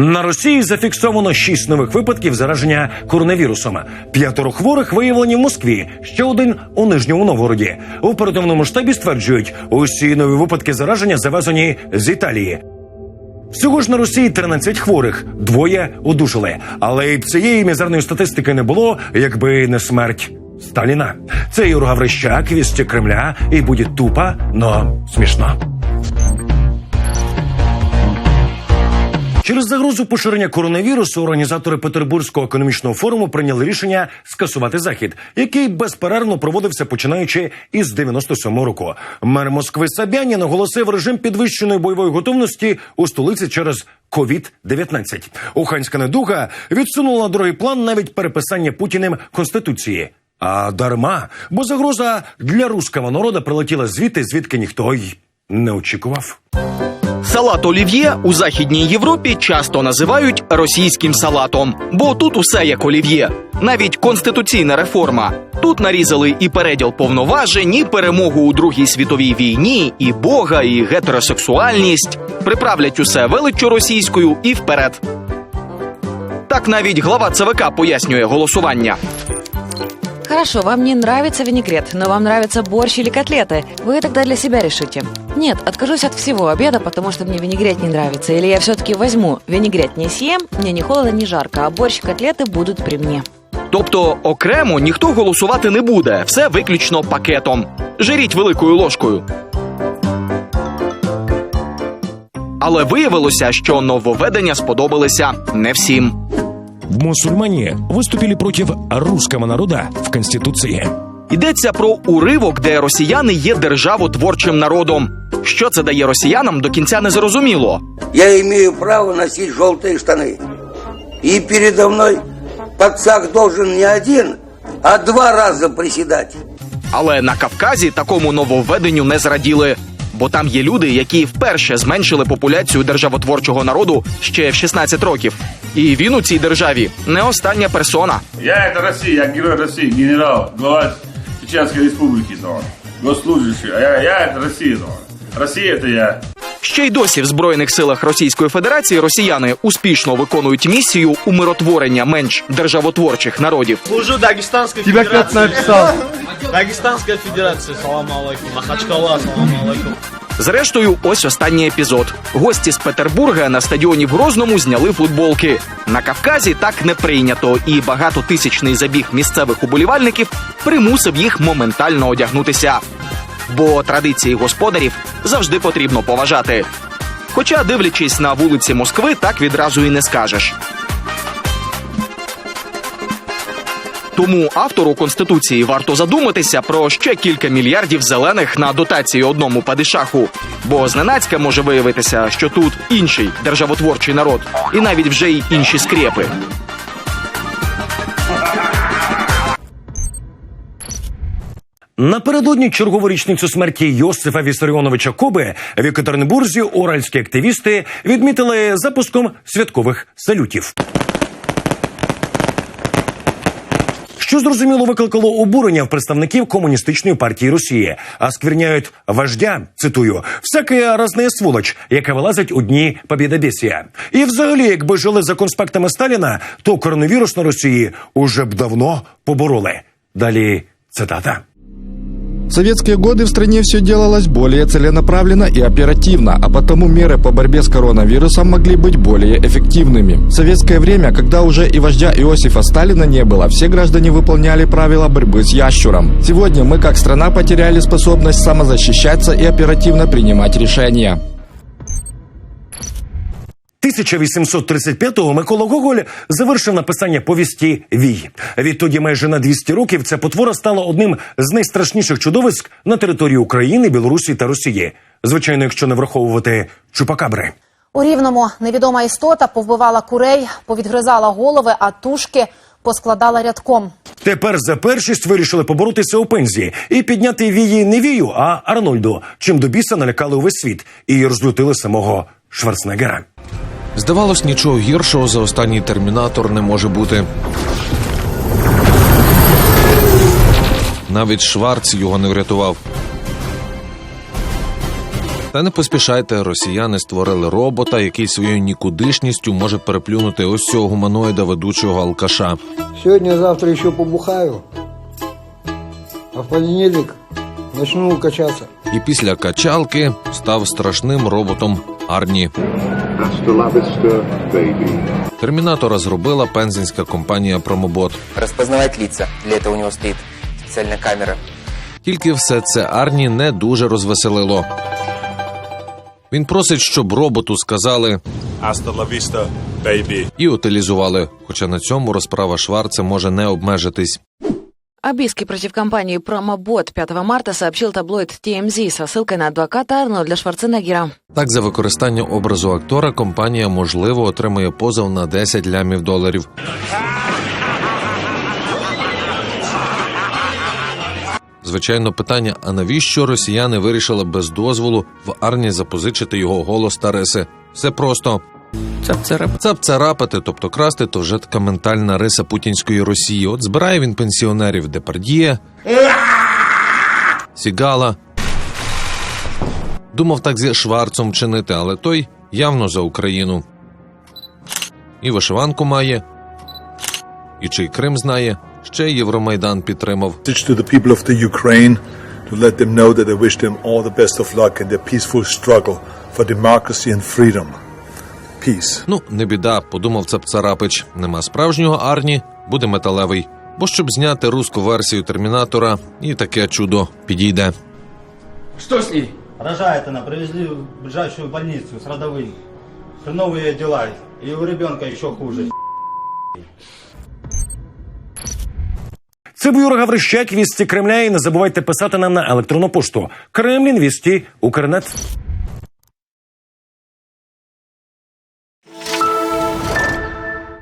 На Росії зафіксовано шість нових випадків зараження коронавірусом. П'ятеро хворих виявлені в Москві, ще один у Нижньому Новгороді. У оперативному штабі стверджують, усі нові випадки зараження завезені з Італії. Всього ж на Росії 13 хворих, двоє одужали. Але й цієї мізерної статистики не було, якби не смерть Сталіна. Це Юр Гаврищак, вісті Кремля, і буде тупо, но смішно. Через загрозу поширення коронавірусу організатори Петербурзького економічного форуму прийняли рішення скасувати захід, який безперервно проводився починаючи із 97-го року. Мер Москви Собянін оголосив режим підвищеної бойової готовності у столиці через COVID-19. Уханська недуга відсунула другий план навіть переписання Путіним конституції. А дарма, бо загроза для руського народу прилетіла звідти, звідки ніхто й не очікував. Салат олів'є у західній Європі часто називають російським салатом, бо тут усе як олів'є, навіть конституційна реформа. Тут нарізали і переділ повноважень, і перемогу у Другій світовій війні, і Бога, і гетеросексуальність. Приправлять усе величчю російською і вперед. Так навіть глава ЦВК пояснює голосування. Хорошо, вам не нравится винегрет, но вам нравится борщ или котлеты. Вы тогда для себя решите. Нет, откажусь от всего обеда, потому что мне винегрет не нравится. Или я все-таки возьму винегрет не съем, мне ни холодно, ни жарко, а борщ и котлеты будут при мне. Тобто окремо ніхто голосувати не буде, все виключно пакетом. Жиріть великою ложкою. Але виявилося, що нововведення сподобалися не всім. Мусульмане выступили против русского народа в Конституции. Йдеться про уривок, де росіяни є державотворчим народом. Що це дає росіянам до кінця не зрозуміло. Я имею право носить желтые штаны. И передо мной пацак должен не один, а два раза приседать. Але на Кавказі такому нововведенню не зраділи. Бо там є люди, які вперше зменшили популяцію державотворчого народу ще в 16 років. І він у цій державі не остання персона. Я это Россия, я герой России, генерал, глава Чеченской республики, да. госслужащий. А я, я это Россия, да. Россия это я. Ще й досі в збройних силах Російської Федерації росіяни успішно виконують місію умиротворення менш державотворчих народів. Служу Дагестанской Тебя Федерации. написал. Дагестанская Федерация, салам алейкум. Махачкала, салам алейкум. Зрештою, ось останній епізод. Гості з Петербурга на стадіоні в Грозному зняли футболки. На Кавказі так не прийнято, і багатотисячний забіг місцевих уболівальників примусив їх моментально одягнутися. Бо традиції господарів завжди потрібно поважати. Хоча, дивлячись на вулиці Москви, так відразу і не скажеш. Тому автору конституції варто задуматися про ще кілька мільярдів зелених на дотації одному падишаху. Бо зненацька може виявитися, що тут інший державотворчий народ, і навіть вже й інші скрепи. Напередодні чергову річницю смерті Йосифа Вісаріоновича Коби в Екатеринбурзі уральські активісти відмітили запуском святкових салютів. Що зрозуміло викликало обурення в представників комуністичної партії Росії, а скверняють вождя, цитую, всяка разна сволоч, яка вилазить у дні побєдобєсія. І взагалі, якби жили за конспектами Сталіна, то коронавірус на Росії уже б давно побороли. Далі цитата. В советские годы в стране все делалось более целенаправленно и оперативно, а потому меры по борьбе с коронавирусом могли быть более эффективными. В советское время, когда уже и вождя Иосифа Сталина не было, все граждане выполняли правила борьбы с ящуром. Сегодня мы как страна потеряли способность самозащищаться и оперативно принимать решения. 1835-го Микола Гоголь завершив написання повісті Вій. Відтоді майже на 200 років ця потвора стала одним з найстрашніших чудовиськ на території України, Білорусі та Росії. Звичайно, якщо не враховувати чупакабри. У рівному невідома істота повбивала курей, повідгризала голови, а тушки поскладала рядком. Тепер за першість вирішили поборотися у пензі і підняти вії не вію, а Арнольду, чим до біса налякали увесь світ і розлютили самого Шварценеггера. Здавалось, нічого гіршого за останній термінатор не може бути. Навіть Шварц його не врятував. Та не поспішайте, росіяни створили робота, який своєю нікудишністю може переплюнути ось цього гуманоїда ведучого алкаша. Сегодня-завтра еще побухаю, а в понедельник начну качаться. І після качалки став страшним роботом Арні. Термінатора зробила пензенська компанія Промобот. Распознавать лица. Для этого у него стоит специальная камера. Тільки все це Арні не дуже розвеселило. Він просить, щоб роботу сказали baby. і утилізували. Хоча на цьому розправа Шварца може не обмежитись. Об иске против компании «Промобот» 5 марта сообщил таблоид TMZ со ссылкой на адвоката Арнольда Шварценеггера. Так, за використання образу актора компанія можливо отримує позов на 10 лямів доларів. Звичайно, питання: а навіщо росіяни вирішили без дозволу в Арні запозичити його голос та риси? Все просто. Цапцарапати, тобто красти, то вже така ментальна риса путінської Росії. От збирає він пенсіонерів Депардіє, Сігала. Думав так зі Шварцом чинити, але той явно за Україну. І вишиванку має, і чий Крим знає, ще й Євромайдан підтримав. To the people of the Ukraine to let them know that I wish them all the best of luck in their peaceful struggle for democracy and freedom. Peace. Ну, не біда, подумав Цапцарапич. Нема справжнього Арні, буде металевий. Бо щоб зняти руську версію термінатора, і таке чудо підійде. Что с ней? Рожает она, привезли в ближайшую больницу с родовым. Хреновые дела. И у ребенка еще хуже. Це був Юра Гаврищак, вісті Кремля. І не забувайте писати нам на електронну пошту Кремлін Вісті Укрнет.